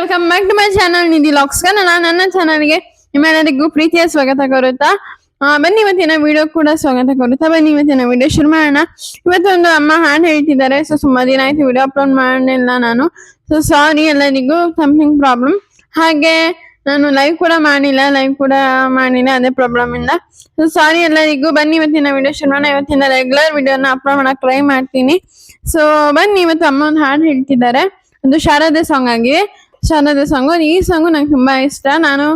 Welcome back to my channel Nidhi LOX ನಾನು ನನ್ನ ಚಾನಲ್ಗೆ ನಿಮ್ಮೆಲ್ಲರಿಗೂ ಪ್ರೀತಿಯ ಸ್ವಾಗತ ಕೋರುತ್ತಾ ಬನ್ನಿ ಇವತ್ತಿನ ವಿಡಿಯೋ ಕೂಡ ಸ್ವಾಗತ ಕೋರುತ್ತಾ, ಬನ್ನಿ ಇವತ್ತಿನ ವಿಡಿಯೋ ಶುರು ಮಾಡೋಣ. ಇವತ್ತೊಂದು ಅಮ್ಮ ಹಾಡು ಹೇಳ್ತಿದ್ದಾರೆ ಸೊ ತುಂಬಾ ದಿನ ಆಯ್ತು ವಿಡಿಯೋ ಅಪ್ಲೋಡ್ ಮಾಡಲಿಲ್ಲ ನಾನು. ಸೊ ಸಾರಿ ಎಲ್ಲರಿಗೂ ಸಮಥಿಂಗ್ ಪ್ರಾಬ್ಲಮ್ ಹಾಗೆ ನಾನು ಲೈವ್ ಕೂಡ ಮಾಡಿಲ್ಲ ಲೈವ್ ಕೂಡ ಮಾಡಿಲ್ಲ ಅದೇ ಪ್ರಾಬ್ಲಮ್ ಇಂದ. ಸೊ ಸಾರಿ ಎಲ್ಲರಿಗೂ, ಬನ್ನಿ ಇವತ್ತಿನ ವಿಡಿಯೋ ಶುರು ಮಾಡೋಣ. ಇವತ್ತಿನ ರೆಗ್ಯುಲರ್ ವಿಡಿಯೋನ ಅಪ್ಲೋಡ್ ಮಾಡಕ್ ಟ್ರೈ ಮಾಡ್ತೀನಿ. ಸೊ ಬನ್ನಿ ಇವತ್ತು ಅಮ್ಮ ಒಂದು ಹಾಡು ಹೇಳ್ತಿದ್ದಾರೆ. ಒಂದು ಶಾರದೆ ಸಾಂಗ್ ಆಗಿದೆ. ಶಾರದೆ ಸಾಂಗು ಈ ಸಾಂಗು ನಂಗೆ ತುಂಬಾ ಇಷ್ಟ. ನಾನು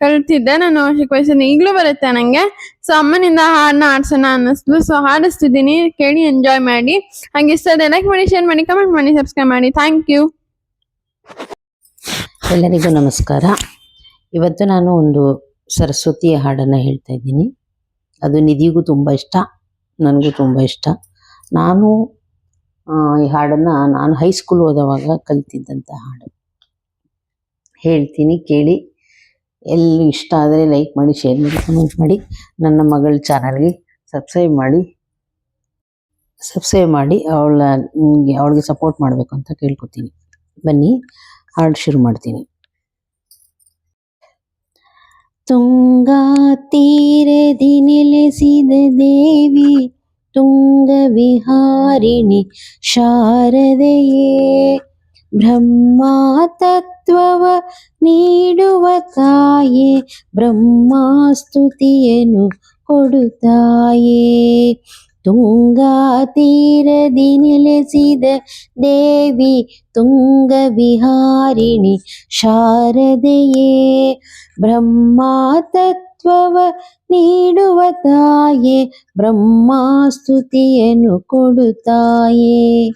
ಕಲ್ತಿದ್ದೆ, ನಾನು ಚಿಕ್ಕ ವಯಸ್ಸಿನ ಈಗಲೂ ಬರುತ್ತೆ ನಂಗೆ. ಸೊ ಅಮ್ಮನಿಂದ ಹಾಡನ್ನ ಆಡ್ಸೋಣ ಅನ್ನಿಸ್ತು. ಸೊ ಹಾಡಿಸ್ತಿದ್ದೀನಿ. ಕೇಳಿ ಎಂಜಾಯ್ ಮಾಡಿ. ಹಂಗೆ ಇಷ್ಟ ಲೈಕ್ ಮಾಡಿ ಶೇರ್ ಮಾಡಿ ಕಮೆಂಟ್ ಮಾಡಿ ಸಬ್ಸ್ಕ್ರೈಬ್ ಮಾಡಿ. ಥ್ಯಾಂಕ್ ಯು ಎಲ್ಲರಿಗೂ ನಮಸ್ಕಾರ. ಇವತ್ತು ನಾನು ಒಂದು ಸರಸ್ವತಿಯ ಹಾಡನ್ನ ಹೇಳ್ತಾ ಇದ್ದೀನಿ. ಅದು ನಿಧಿಗೂ ತುಂಬ ಇಷ್ಟ, ನನಗೂ ತುಂಬ ಇಷ್ಟ. ನಾನು ಈ ಹಾಡನ್ನು ನಾನು ಹೈಸ್ಕೂಲ್ ಓದುವಾಗ ಕಲಿತಿದ್ದಂಥ ಹಾಡು. ಹೇಳ್ತೀನಿ, ಕೇಳಿ. ಎಲ್ಲಿ ಇಷ್ಟ ಆದರೆ ಲೈಕ್ ಮಾಡಿ ಶೇರ್ ಮಾಡಿ ಕಮೆಂಟ್ ಮಾಡಿ. ನನ್ನ ಮಗಳ ಚಾನಲ್ಗೆ ಸಬ್ಸ್ಕ್ರೈಬ್ ಮಾಡಿ. ಸಬ್ಸ್ಕ್ರೈಬ್ ಮಾಡಿ, ಅವಳ, ನಿಮಗೆ, ಅವಳಿಗೆ ಸಪೋರ್ಟ್ ಮಾಡಬೇಕು ಅಂತ ಕೇಳ್ಕೊತೀನಿ. ಬನ್ನಿ, ಹಾಡು ಶುರು ಮಾಡ್ತೀನಿ. ತುಂಗಾ ತೀರದಿ ನೆಲೆಸಿದ ದೇವಿ, ತುಂಗ ವಿಹಾರಿಣಿ ಶಾರದೆಯೇ. ಬ್ರಹ್ಮ ತತ್ವವ ನೀಡುವ ತಾಯೇ, ಬ್ರಹ್ಮಾಸ್ತುತಿಯನ್ನು ಕೊಡುತ್ತಾಯೇ ತುಂಗಾ ತೀರದಿ ನೆಲೆಸಿದ ದೇವಿ, ತುಂಗ ವಿಹಾರಿಣಿ ಶಾರದೆಯೇ. ಬ್ರಹ್ಮತತ್ವವ ನೀಡುವ ತಾಯೇ, ಬ್ರಹ್ಮಾಸ್ತುತಿಯನ್ನು ಕೊಡುತ್ತಾಯೇ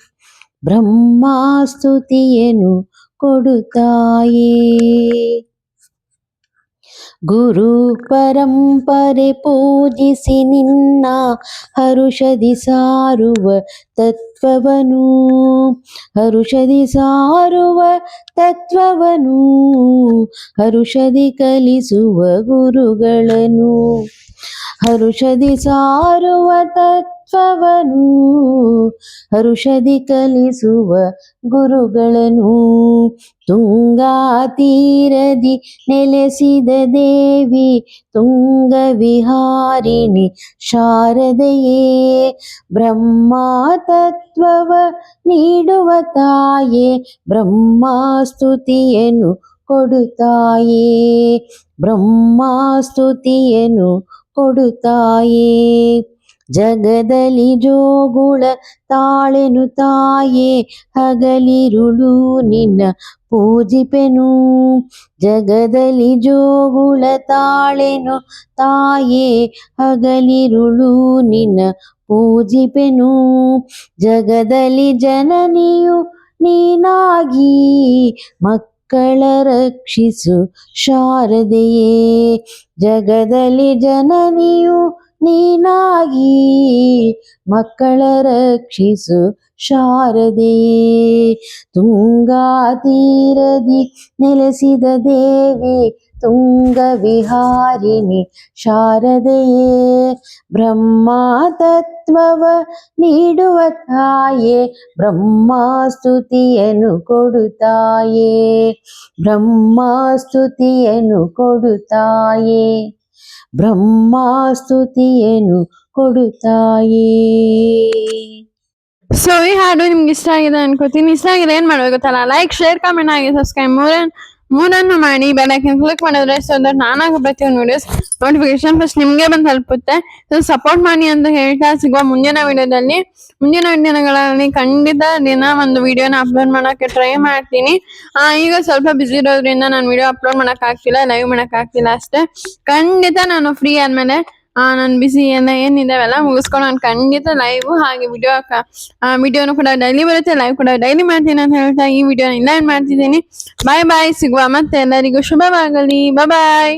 ಬ್ರಹ್ಮಾಸ್ತುತಿಯನ್ನು ಕೊಡುತ್ತಾಯೇ. ಗುರು ಪರಂಪರೆ ಪೂಜಿಸಿ ನಿನ್ನ ಹರುಷದಿ ಸಾರುವ ತತ್ವವನು. ಹರುಷದಿ ಸಾರುವ ತತ್ವವನು. ಹರುಷದಿ ಕಲಿಸುವ ಗುರುಗಳನ್ನು. ಹರುಷದಿ ಸಾರುವ ತತ್ವವನು ಹರುಷದಿ ಕಲಿಸುವ ಗುರುಗಳನ್ನು ತುಂಗಾ ತೀರದಿ ನೆಲೆಸಿದ ದೇವಿ ತುಂಗ ವಿಹಾರಿಣಿ ಶಾರದೆಯೇ ಬ್ರಹ್ಮಾ ತತ್ವವ ನೀಡುವ ತಾಯೇ, ಬ್ರಹ್ಮಾಸ್ತುತಿಯನ್ನು ಕೊಡುತ್ತಾಯೇ ಬ್ರಹ್ಮಾಸ್ತುತಿಯನ್ನು ಕೊಡುತ್ತಾಯೇ. ಜಗದಲ್ಲಿ ಜೋಗುಳ ತಾಳೆನು ತಾಯೇ, ಹಗಲಿರುಳು ನಿನ್ನ ಪೂಜಿಪೆನು. ಜಗದಲ್ಲಿ ಜೋಗುಳ ತಾಳೆನು ತಾಯೇ, ಹಗಲಿರುಳು ನಿನ್ನ ಪೂಜಿಪೆನು. ಜಗದಲ್ಲಿ ಜನನಿಯು ನೀನಾಗಿ, ಮಕ್ಕಳ ರಕ್ಷಿಸು ಶಾರದೆಯೇ. ಜಗದಲ್ಲಿ ಜನನಿಯು ನೀನಾಗಿ ಮಕ್ಕಳ ರಕ್ಷಿಸು ಶಾರದೆ. ತುಂಗಾ ತೀರದಿ ನೆಲೆಸಿದ ದೇವಿ, ತುಂಗ ವಿಹಾರಿಣಿ ಶಾರದೆಯೇ. ಬ್ರಹ್ಮ ತತ್ವವ ನೀಡುವ ತಾಯೇ ಬ್ರಹ್ಮಾಸ್ತುತಿಯನ್ನು ಕೊಡುತ್ತಾಯೇ ಬ್ರಹ್ಮಾಸ್ತುತಿಯನ್ನು ಕೊಡುತ್ತಾಯೇ ಬ್ರಹ್ಮಾಸ್ತುತಿಯನ್ನು ಕೊಡುತ್ತಾಯೇ. ಸೊ ಈ ಹಾಡು ನಿಮ್ಗೆ ಇಷ್ಟ ಆಗಿದೆ ಅನ್ಕೋತೀನಿ. ಇಷ್ಟ ಆಗಿದೆ ಏನ್ ಮಾಡ್ಬೇಕು ಗೊತ್ತಲ್ಲ? ಲೈಕ್ ಶೇರ್ ಕಮೆಂಟ್ ಆಗಿ ಸಬ್ಸ್ಕ್ರೈಬ್ ಮೂರನ್ ಮೂರನ್ನು ಮಾಡಿ ಬೆಳಕಿನ ಕ್ಲಿಕ್ ಮಾಡಿದ್ರೆ ಸೊ ನಾನಾಗ ಪ್ರತಿಯೊಂದು ವಿಡಿಯೋಸ್ ನೋಟಿಫಿಕೇಶನ್ ಫಸ್ಟ್ ನಿಮ್ಗೆ ಬಂದು ತಲುಪುತ್ತೆ. ಸೊ ಸಪೋರ್ಟ್ ಮಾಡಿ ಅಂತ ಹೇಳ್ತಾ ಸಿಗುವ ಮುಂದಿನ ವಿಡಿಯೋದಲ್ಲಿ. ಮುಂದಿನ ದಿನಗಳಲ್ಲಿ ಖಂಡಿತ ದಿನ ಒಂದು ವಿಡಿಯೋನ ಅಪ್ಲೋಡ್ ಮಾಡೋಕೆ ಟ್ರೈ ಮಾಡ್ತೀನಿ. ಈಗ ಸ್ವಲ್ಪ ಬಿಸಿ ಇರೋದ್ರಿಂದ ನಾನು ವಿಡಿಯೋ ಅಪ್ಲೋಡ್ ಮಾಡಕ್ ಆಗ್ತಿಲ್ಲ ಲೈವ್ ಮಾಡಕ್ ಆಗ್ತಿಲ್ಲ ಅಷ್ಟೇ. ಖಂಡಿತ ನಾನು ಫ್ರೀ ಆದ್ಮೇಲೆ ನಾನು ಬಿಸಿ ಎಲ್ಲ ಏನಿದಾವೆಲ್ಲ ಮುಗಿಸ್ಕೊಂಡು ನಾನು ಖಂಡಿತ ಲೈವ್ ಹಾಗೆ ವಿಡಿಯೋ ವಿಡಿಯೋನು ಕೂಡ ಡೈಲಿ ಬರುತ್ತೆ ಲೈವ್ ಕೂಡ ಡೈಲಿ ಮಾಡ್ತೀನಿ ಅಂತ ಹೇಳ್ತಾ ಈ ವಿಡಿಯೋನ ಇಲ್ಲ ಏನ್ ಮಾಡ್ತಿದ್ದೀನಿ. ಬಾಯ್ ಬಾಯ್ ಸಿಗುವ ಮತ್ತೆ ಎಲ್ಲರಿಗೂ ಶುಭವಾಗಲಿ. ಬಾಯ್